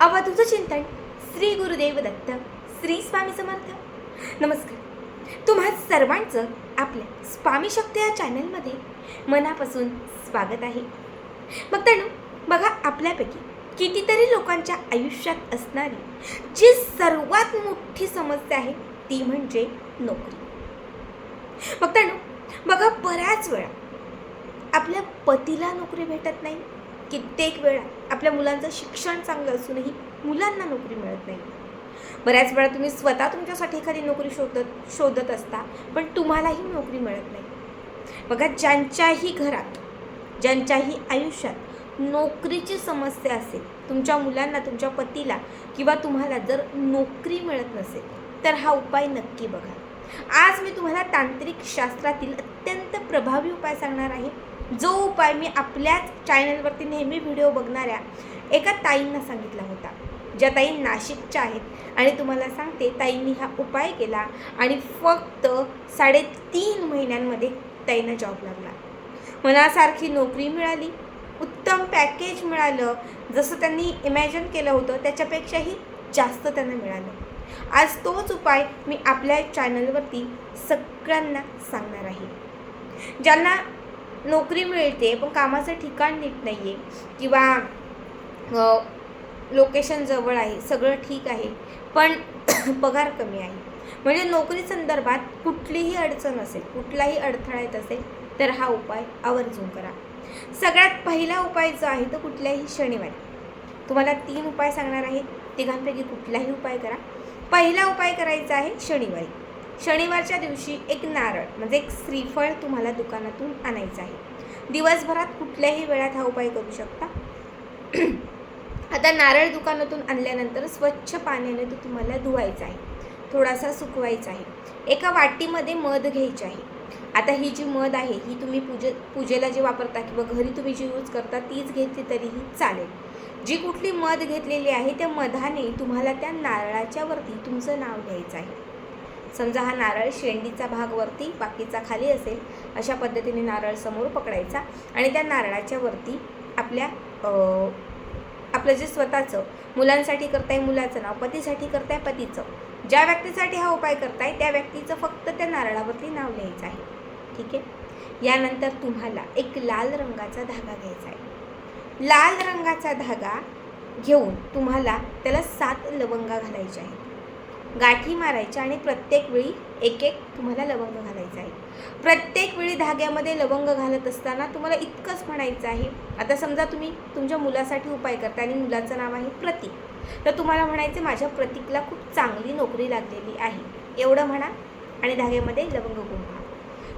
अवधूत चिंतन श्री गुरुदेव दत्त श्री स्वामी समर्थ. नमस्कार. तुम्हा सर्वांचं आपल्या स्वामी शक्ती या चॅनलमध्ये मनापासून स्वागत आहे. मग त्यानं बघा आपल्यापैकी कितीतरी लोकांच्या आयुष्यात असणारी जी सर्वात मोठी समस्या आहे ती म्हणजे नोकरी. मग त्यानं बघा बऱ्याच वेळा आपल्या पतीला नोकरी भेटत नाही कित्येक वेळा आपल्या मुलांचं शिक्षण चांगलं असूनही मुलांना नोकरी मिळत नाही. बऱ्याच वेळा तुम्ही स्वतः तुमच्यासाठी एखादी नोकरी शोधत शोधत असता पण तुम्हालाही नोकरी मिळत नाही. बघा ज्यांच्याही घरात ज्यांच्याही आयुष्यात नोकरीची समस्या असेल तुमच्या मुलांना तुमच्या पतीला किंवा तुम्हाला जर नोकरी मिळत नसेल तर हा उपाय नक्की बघा. आज मी तुम्हाला तांत्रिक शास्त्रातील अत्यंत प्रभावी उपाय सांगणार आहे. जो उपाय मी आपल्याच चॅनलवरती नेहमी व्हिडिओ बघणाऱ्या एका ताईंना सांगितला होता. ज्या ताई नाशिकच्या आहेत. आणि तुम्हाला सांगते ताईंनी हा उपाय केला आणि फक्त साडेतीन महिन्यांमध्ये ताईंना जॉब लागला. मनासारखी नोकरी मिळाली उत्तम पॅकेज मिळालं. जसं त्यांनी इमॅजिन केलं होतं त्याच्यापेक्षाही जास्त त्यांना मिळालं. आज तोच उपाय मी आपल्या चॅनलवरती सगळ्यांना सांगणार आहे. ज्यांना नोकरी मिळते पण कामाचं ठिकाण नीट नाही आहे किंवा लोकेशन जवळ आहे सगळं ठीक आहे पण पगार कमी आहे. म्हणजे नोकरी संदर्भात कुठलीही अडचण असेल कुठलाही अडथळा येत असेल तर हा उपाय आवर्जून करा. सगळ्यात पहिला उपाय जो आहे तो कुठल्याही शनिवारी. तुम्हाला तीन उपाय सांगणार आहे तिघांपैकी कुठलाही उपाय करा. पहिला उपाय करायचा आहे शनिवारी. शनिवारच्या दिवशी एक नारळ म्हणजे एक श्रीफळ तुम्हाला दुकानातून आणायचं आहे. दिवसभरात कुठल्याही वेळात हा उपाय करू शकता. आता नारळ दुकानातून आणल्यानंतर स्वच्छ पाण्याने तो तुम्हाला धुवायचा आहे. थोडासा सुकवायचा आहे. एका वाटीमध्ये मध घ्यायची आहे. आता ही जी मध आहे ही तुम्ही पूजे पूजेला जे वापरता किंवा घरी तुम्ही जी यूज करता तीच घेतली तरीही चालेल. जी कुठली मध घेतलेली आहे त्या मधाने तुम्हाला त्या नारळाच्या वरती तुमचं नाव घ्यायचं आहे. समजा हा नारळ शेंडीचा भाग वरती बाकीचा खाली असेल अशा पद्धतीने नारळ समोर पकडायचा आणि त्या नारळाच्या वरती आपल्या आपलं जे स्वतःचं मुलांसाठी करताय मुलाचं नाव पतीसाठी करताय पतीचं ज्या व्यक्तीसाठी हा उपाय करताय त्या व्यक्तीचं फक्त त्या नारळावरती नाव लिहायचं आहे. ठीक आहे? यानंतर तुम्हाला एक लाल रंगाचा धागा घ्यायचा आहे. लाल रंगाचा धागा घेऊन तुम्हाला त्याला सात लवंगा घालायच्या आहेत. गाठी मारायच्या आणि प्रत्येक वेळी एक एक तुम्हाला लवंग घालायचं आहे. प्रत्येक वेळी धाग्यामध्ये लवंग घालत असताना तुम्हाला इतकंच म्हणायचं आहे. आता समजा तुम्ही तुमच्या मुलासाठी उपाय करता आणि मुलाचं नाव आहे प्रतीक. तर तुम्हाला म्हणायचं माझ्या प्रतीकला खूप चांगली नोकरी लागलेली आहे. एवढं म्हणा आणि धाग्यामध्ये लवंग गुंफा.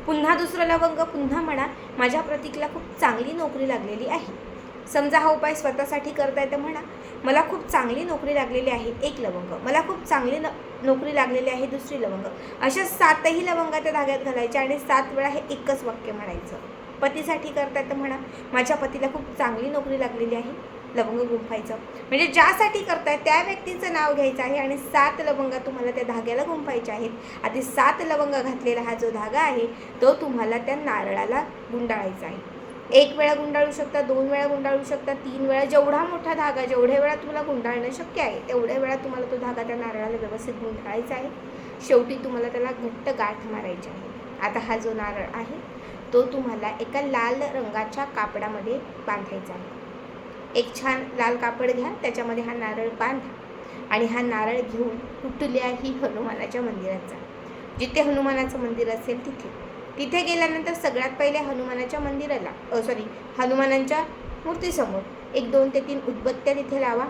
पुन्हा दुसरं लवंग पुन्हा म्हणा माझ्या प्रतीकला खूप चांगली नोकरी लागलेली आहे. समजा हा उपाय स्वतःसाठी करताय तर म्हणा मला खूप चांगली नोकरी लागलेली आहे एक लवंग. मला खूप चांगली न नोकरी लागलेली आहे दुसरी लवंग. अशा सातही लवंगा त्या धाग्यात घालायच्या आणि सात वेळा हे एकच वाक्य म्हणायचं. पतीसाठी करताय तर म्हणा माझ्या पतीला खूप चांगली नोकरी लागलेली आहे लवंग गुंफायचं. म्हणजे ज्यासाठी करताय त्या व्यक्तीचं नाव घ्यायचं आहे आणि सात लवंगा तुम्हाला त्या धाग्याला गुंफायच्या आहेत. आधी सात लवंग घातलेला हा जो धागा आहे तो तुम्हाला त्या नारळाला गुंडाळायचा आहे. एक वेळा गुंडाळू शकता दोन वेळा गुंडाळू शकता तीन वेळा जेवढा मोठा धागा जेवढ्या वेळा तुम्हाला गुंडाळणं शक्य आहे तेवढ्या वेळा तुम्हाला तो धागा त्या नारळाला व्यवस्थित गुंडाळायचा आहे. शेवटी तुम्हाला त्याला घट्ट गाठ मारायची आहे. आता हा जो नारळ आहे तो तुम्हाला एका लाल रंगाच्या कापडामध्ये बांधायचा आहे. एक छान लाल कापड घ्या त्याच्यामध्ये हा नारळ बांधा आणि हा नारळ घेऊन कुठल्याही हनुमानाच्या मंदिरात जा. जिथे हनुमानाचं मंदिर असेल तिथे. तिथे गेल्यानंतर सगळ्यात पहिले हनुमानाच्या मंदिराला सॉरी हनुमानांच्या मूर्तीसमोर एक दोन ते तीन उदबत्त्या तिथे लावा.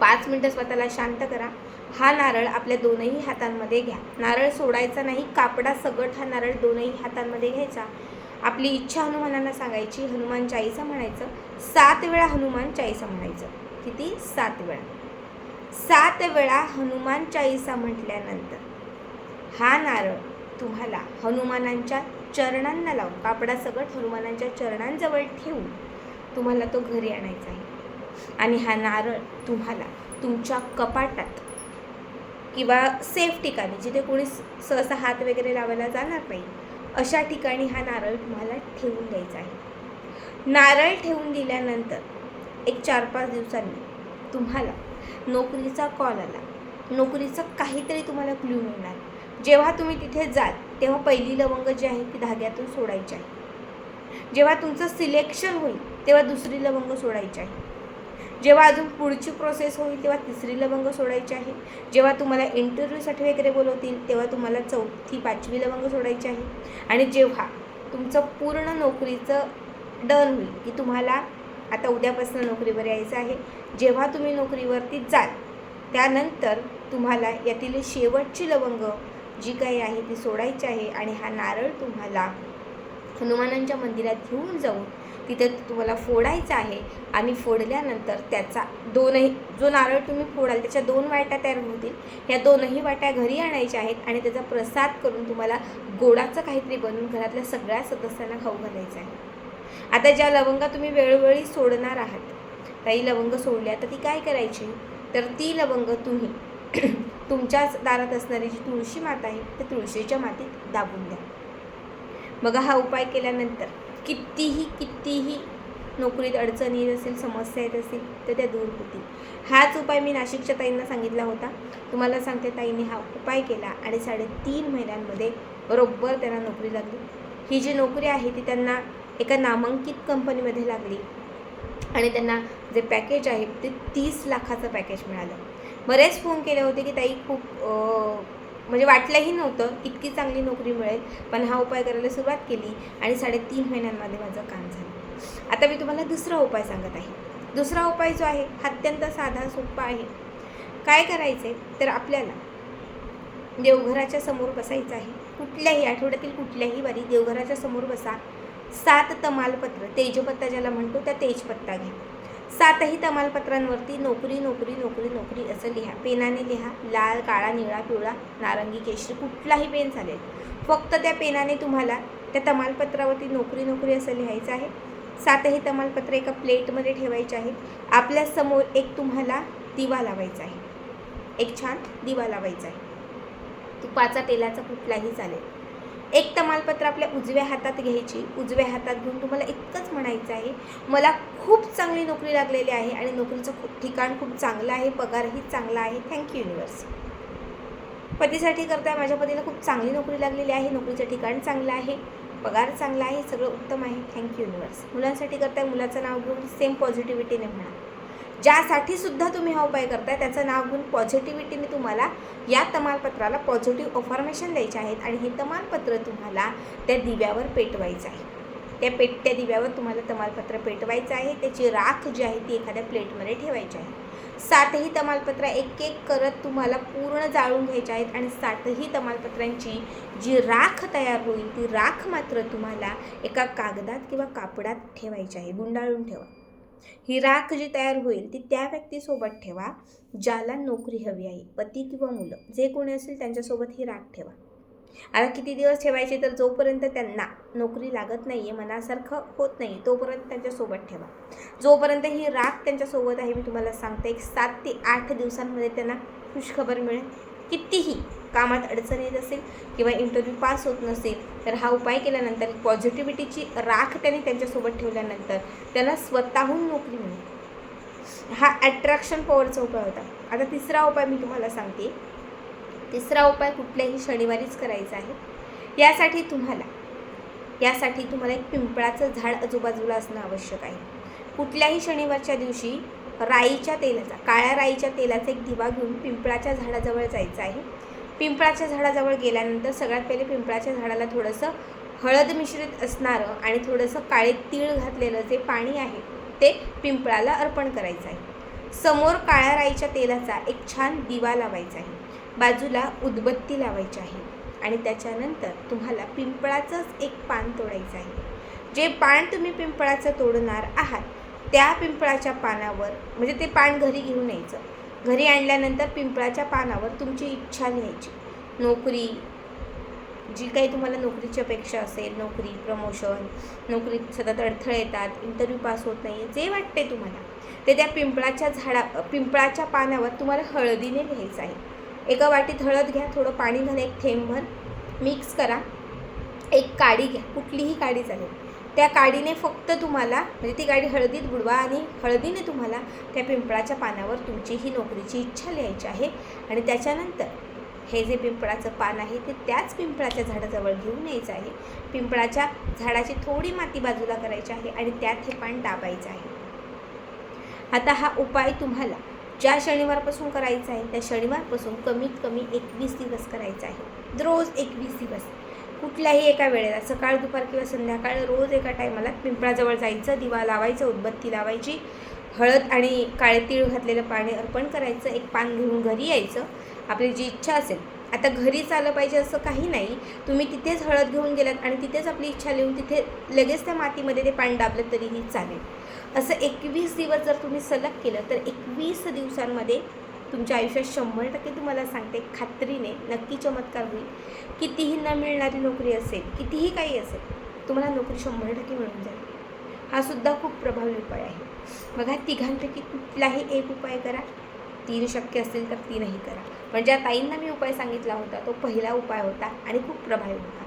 पाच मिनटं स्वतःला शांत करा. हा नारळ आपल्या दोनही हातांमध्ये घ्या. नारळ सोडायचा नाही कापडा सगट हा नारळ दोनही हातांमध्ये घ्यायचा. आपली इच्छा हनुमानांना सांगायची हनुमान चाळीसा म्हणायचं. सात वेळा हनुमान चाळीसा म्हणायचं. किती? सात वेळा. सात वेळा हनुमान चाळीसा म्हटल्यानंतर हा नारळ तुम्हाला हनुमानांच्या चरणांना लावून कापडासकट हनुमानांच्या चरणांजवळ ठेवून तुम्हाला तो घरी आणायचा आहे. आणि हा नारळ तुम्हाला तुमच्या कपाटात किंवा सेफ ठिकाणी जिथे कोणी सहसा हात वगैरे लावायला जाणार नाही अशा ठिकाणी हा नारळ तुम्हाला ठेवून द्यायचा आहे. नारळ ठेवून दिल्यानंतर एक चार पाच दिवसांनी तुम्हाला नोकरीचा कॉल आला. नोकरीचं काहीतरी तुम्हाला क्ल्यू मिळणार. जेव्हा तुम्ही तिथे जाल तेव्हा पहिली लवंग जी आहे ती धाग्यातून सोडायची आहे. जेव्हा तुमचं सिलेक्शन होईल तेव्हा दुसरी लवंग सोडायची आहे. जेव्हा अजून पुढची प्रोसेस होईल तेव्हा तिसरी लवंग सोडायची आहे. जेव्हा तुम्हाला इंटरव्ह्यूसाठी वगैरे बोलवतील तेव्हा तुम्हाला चौथी पाचवी लवंग सोडायची आहे. आणि जेव्हा तुमचं पूर्ण नोकरीचं डन होईल की तुम्हाला आता उद्यापासून नोकरीवर यायचं आहे जेव्हा तुम्ही नोकरीवरती जाल त्यानंतर तुम्हाला यातील शेवटची लवंग जी काही आहे ती सोडायची आहे आणि हा नारळ तुम्हाला हनुमानांच्या मंदिरात घेऊन जाऊन तिथे तुम्हाला फोडायचा आहे. आणि फोडल्यानंतर त्याचा दोनही जो नारळ तुम्ही फोडाल त्याच्या दोन वाट्या तयार होतील ह्या दोनही वाट्या घरी आणायच्या आहेत आणि त्याचा प्रसाद करून तुम्हाला गोडाचं काहीतरी बनवून घरातल्या सगळ्या सदस्यांना खाऊ घालायचं आहे. आता ज्या लवंगा तुम्ही वेळोवेळी सोडणार आहात काही लवंग सोडल्या तर ती काय करायची? तर ती लवंग तुम्ही तुमच्याच दारात असणारी जी तुळशी माता आहे त्या तुळशीच्या मातीत दाबून द्या. बघा हा उपाय केल्यानंतर कितीही कितीही नोकरीत अडचणी येत असेल समस्या येत असतील तर त्या दूर होतील. हाच उपाय मी नाशिकच्या ताईंना सांगितला होता. तुम्हाला सांगते ताईंनी हा उपाय केला आणि साडेतीन महिन्यांमध्ये बरोबर त्यांना नोकरी लागली. ही जी नोकरी आहे ती त्यांना एका नामांकित कंपनीमध्ये लागली. आणि त्यांना जे पॅकेज आहे ते तीस लाखाचं पॅकेज मिळालं. बरेच फोन केले होते की ताई खूप म्हणजे वाटलंही नव्हतं इतकी चांगली नोकरी मिळेल पण हा उपाय करायला सुरुवात केली आणि साडेतीन महिन्यांमध्ये माझं काम झालं. आता मी तुम्हाला दुसरा उपाय सांगत आहे. दुसरा उपाय जो आहे हा अत्यंत साधा सोपा आहे. काय करायचे? तर आपल्याला देवघराच्या समोर बसायचं आहे. कुठल्याही आठवड्यातील कुठल्याही वारी देवघराच्या समोर बसा. सात तमालपत्र तेजपत्ता ज्याला म्हणतो त्या तेजपत्ता घ्या. सातही तमालपत्रांवरती नोकरी नोकरी नोकरी नोकरी असं लिहा. पेनाने लिहा. लाल काळा निळा पिवळा नारंगी केशरी कुठलाही पेन चालेल. फक्त त्या पेनाने तुम्हाला त्या तमालपत्रावरती नोकरी नोकरी असं लिहायचं आहे. सातही तमालपत्र एका प्लेटमध्ये ठेवायचे आहेत. आपल्यासमोर एक तुम्हाला दिवा लावायचा आहे. एक छान दिवा लावायचा आहे. तुपाचा तेलाचा कुठलाही चालेल. एक तमालपत्र आपल्या उजव्या हातात घ्यायची उजव्या हातात घेऊन तुम्हाला इतकंच म्हणायचं आहे. मला खूप चांगली नोकरी लागलेली आहे आणि नोकरीचं खूप ठिकाण खूप चांगलं आहे पगारही चांगला आहे. थँक्यू युनिवर्स पतीसाठी करताय माझ्या पतीला खूप चांगली नोकरी लागलेली आहे नोकरीचं ठिकाण चांगलं आहे पगार चांगला आहे सगळं उत्तम आहे. थँक्यू युनिवर्स मुलांसाठी करताय मुलाचं नाव घेऊन सेम पॉझिटिव्हिटीने म्हणा. ज्यासाठी सुद्धा तुम्ही हा उपाय करताय त्याचं नाव घेऊन पॉझिटिव्हिटीने तुम्हाला या तमालपत्राला पॉझिटिव्ह अफॉर्मेशन द्यायचे आहेत आणि हे तमालपत्र तुम्हाला त्या दिव्यावर पेटवायचं आहे. त्या पेट त्या दिव्यावर तुम्हाला तमालपत्र पेटवायचं आहे. त्याची राख जी आहे ती एखाद्या प्लेटमध्ये ठेवायची आहे. सातही तमालपत्र एक एक करत तुम्हाला पूर्ण जाळून घ्यायचे आहेत आणि सातही तमालपत्रांची जी राख तयार होईल ती राख मात्र तुम्हाला एका कागदात किंवा कापडात ठेवायची आहे. गुंडाळून ठेवा. ही राख जी तयार होईल ती त्या व्यक्तीसोबत ठेवा ज्याला नोकरी हवी आहे पती किंवा मुलं जे कोणी असेल त्यांच्यासोबत ही राख ठेवा. आता किती दिवस ठेवायचे तर जोपर्यंत त्यांना नोकरी लागत नाही आहे मनासारखं होत नाही तोपर्यंत त्यांच्यासोबत ठेवा. जोपर्यंत ही राख त्यांच्यासोबत आहे मी तुम्हाला सांगते एक सात ते आठ दिवसांमध्ये त्यांना खुशखबर मिळेल. कितीही कामात अडचण येत असेल किंवा इंटरव्ह्यू पास होत नसेल तर हा उपाय केल्यानंतर पॉझिटिव्हिटीची राख त्यांनी त्यांच्यासोबत ठेवल्यानंतर त्यांना स्वतःहून नोकरी मिळेल. हा ॲट्रॅक्शन पॉवरचा उपाय होता. आता तिसरा उपाय मी तुम्हाला सांगते. तिसरा उपाय कुठल्याही शनिवारीच करायचा आहे. यासाठी तुम्हाला यासाठी तुम्हाला एक पिंपळाचं झाड आजूबाजूला असणं आवश्यक आहे. कुठल्याही शनिवारच्या दिवशी राईच्या तेलाचा काळ्या राईच्या तेलाचा एक दिवा घेऊन पिंपळाच्या झाडाजवळ जायचं आहे. पिंपळाच्या झाडाजवळ गेल्यानंतर सगळ्यात पहिले पिंपळाच्या झाडाला थोडंसं हळद मिश्रित असणारं आणि थोडंसं काळे तीळ घातलेलं जे पाणी आहे ते पिंपळाला अर्पण करायचं आहे. समोर काळ्या राईच्या तेलाचा एक छान दिवा लावायचा आहे. बाजूला उदबत्ती लावायची आहे आणि त्याच्यानंतर तुम्हाला पिंपळाचंच एक पान तोडायचं आहे. जे पान तुम्ही पिंपळाचं तोडणार आहात त्या पिंपळाच्या पानावर म्हणजे ते पान घरी घेऊन यायचं. घरी आणल्यानंतर पिंपळाच्या पानावर तुमची इच्छा लिहायची नोकरी जी काही तुम्हाला नोकरीची अपेक्षा असेल नोकरी प्रमोशन नोकरीत सतत अडथळे येतात इंटरव्ह्यू पास होत नाही जे वाटते तुम्हाला ते त्या पिंपळाच्या झाडा पिंपळाच्या पानावर तुम्हाला हळदीने लिहायचं आहे. एका वाटीत हळद घ्या थोडं पाणी घाला एक थेंबभर मिक्स करा एक काडी घ्या कुठलीही काडी चालेल. त्या काडीने फक्त तुम्हाला म्हणजे ती गाडी हळदीत बुडवा आणि हळदीने तुम्हाला त्या पिंपळाच्या पानावर तुमची ही नोकरीची इच्छा लिहायची आहे. आणि त्याच्यानंतर हे जे पिंपळाचं पान आहे ते त्याच पिंपळाच्या झाडाजवळ घेऊन यायचं आहे. पिंपळाच्या झाडाची थोडी माती बाजूला करायची आहे आणि त्यात हे पान दाबायचं आहे. आता हा उपाय तुम्हाला ज्या शनिवारपासून करायचा आहे त्या शनिवारपासून कमीत कमी एकवीस दिवस करायचा आहे. रोज एकवीस दिवस. कुठल्याही एका वेळेला सकाळ दुपार किंवा संध्याकाळ रोज एका टायमाला पिंपळाजवळ जायचं दिवा लावायचं उदबत्ती लावायची हळद आणि काळे तीळ घातलेलं पाणी अर्पण करायचं एक पान घेऊन घरी यायचं आपली जी इच्छा असेल. आता घरीच आलं पाहिजे असं काही नाही. तुम्ही तिथेच हळद घेऊन गेलात आणि तिथेच आपली इच्छा लिहून तिथे लगेच त्या मातीमध्ये ते पाणी दाबलं तरीही चालेल. असं एकवीस दिवस जर तुम्ही सलग केलं तर एकवीस दिवसांमध्ये तुमच्या आयुष्यात शंभर टक्के तुम्हाला सांगते खात्रीने नक्की चमत्कार होईल. कितीही न मिळणारी नोकरी असेल कितीही काही असेल तुम्हाला नोकरी शंभर टक्के मिळून जाईल. हा सुद्धा खूप प्रभावी उपाय आहे. बघा तिघांपैकी कुठलाही एक उपाय करा. तीन शक्य असतील तर तीनही करा. म्हणजे पण ज्या ताईंना मी उपाय सांगितला होता तो पहिला उपाय होता आणि खूप प्रभावी होता.